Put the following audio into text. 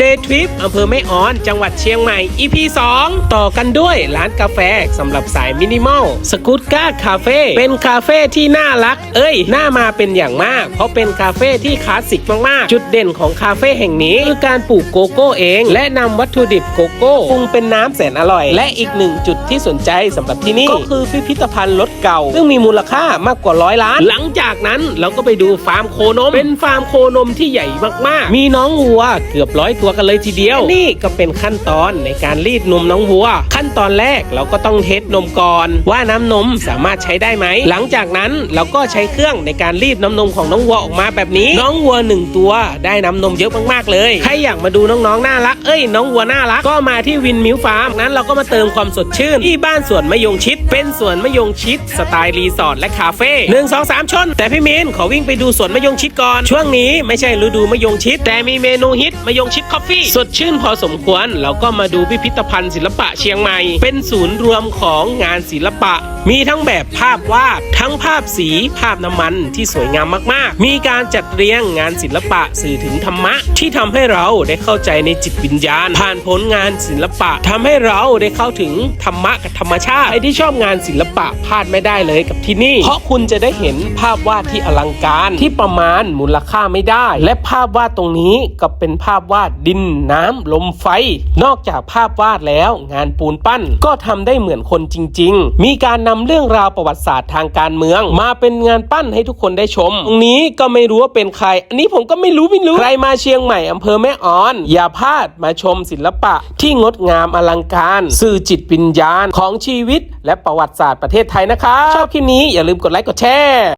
เดย์ทริปอำเภอแม่ออน จังหวัดเชียงใหม่ EP 2 ต่อกันด้วยร้านกาแฟสำหรับสายมินิมอลสกูตก้าคาเฟ่เป็นคาเฟ่ที่น่ารัก เอ้ย น่ามาเป็นอย่างมาก เพราะเป็นคาเฟ่ที่คลาสสิกมาก ๆ จุดเด่นของคาเฟ่แห่งนี้คือการปลูกโกโก้เอง และนำวัตถุดิบโกโก้ปรุงเป็นน้ำแสนอร่อย และอีกหนึ่งจุดที่สนใจสำหรับที่นี่ก็คือพิพิธภัณฑ์รถเก่า ซึ่งมีมูลค่ามากกว่าร้อยล้าน หลังจากนั้นเราก็ไปดูฟาร์มโคนม เป็นฟาร์มโคนมที่ใหญ่มาก ๆ มีน้องวัวเกือบร้อยตัวกันเลยทีเดียว นี่ก็เป็นขั้นตอนในการรีดนมน้องวัว ขั้นตอนแรกเราก็ต้องเทสนมก่อน ว่าน้ำนมสามารถใช้ได้ไหม หลังจากนั้นเราก็ใช้เครื่องในการรีดน้ำนมของน้องวัวออกมาแบบนี้ น้องวัวหนึ่งตัวได้น้ำนมเยอะมากๆเลย ใครอยากมาดูน้องๆน่ารัก เอ้ยน้องวัวน่ารัก ก็มาที่วินมิวฟาร์มนั้นเราก็มาเติมความสดชื่น ที่บ้านสวนมะยงชิด เป็นสวนมะยงชิด สไตล์รีสอร์ทและคาเฟ่หนึ่งสองสามชน แต่พี่มินขอวิ่งไปดูสวนมะยงชิดก่อน ช่วงนี้ไม่ใช่ฤดูมะยงชิด แต่มีเมนูฮิตมะยงชิดคอฟฟี่สดชื่นพอสมควร เราก็มาดูพิพิธภัณฑ์ศิลปะเชียงใหม่ เป็นศูนย์รวมของงานศิลปะ มีทั้งแบบภาพวาด ทั้งภาพสี ภาพน้ำมันที่สวยงามมากๆ มีการจัดเรียงงานศิลปะสื่อถึงธรรมะ ที่ทำให้เราได้เข้าใจในจิตวิญญาณ ผ่านผลงานศิลปะทำให้เราได้เข้าถึงธรรมะกับธรรมชาติใครที่ชอบงานศิลปะพลาดไม่ได้เลยกับที่นี่ เพราะคุณจะได้เห็นภาพวาดที่อลังการที่ประมาณมูลค่าไม่ได้ และภาพวาดตรงนี้ก็เป็นภาพวาดดินน้ำลมไฟ นอกจากภาพวาดแล้ว งานปูนปั้นก็ทำได้เหมือนคนจริง ๆ มีการนำเรื่องราวประวัติศาสตร์ทางการเมือง มาเป็นงานปั้นให้ทุกคนได้ชมตรงนี้ก็ไม่รู้ว่าเป็นใคร อันนี้ผมก็ไม่รู้ไม่รู้ ใครมาเชียงใหม่อำเภอแม่ออน อย่าพลาดมาชมศิลปะที่งดงามอลังการ สื่อจิตวิญญาณของชีวิต และประวัติศาสตร์ประเทศไทยนะครับชอบคลิปนี้อย่าลืมกดไลค์กดแชร์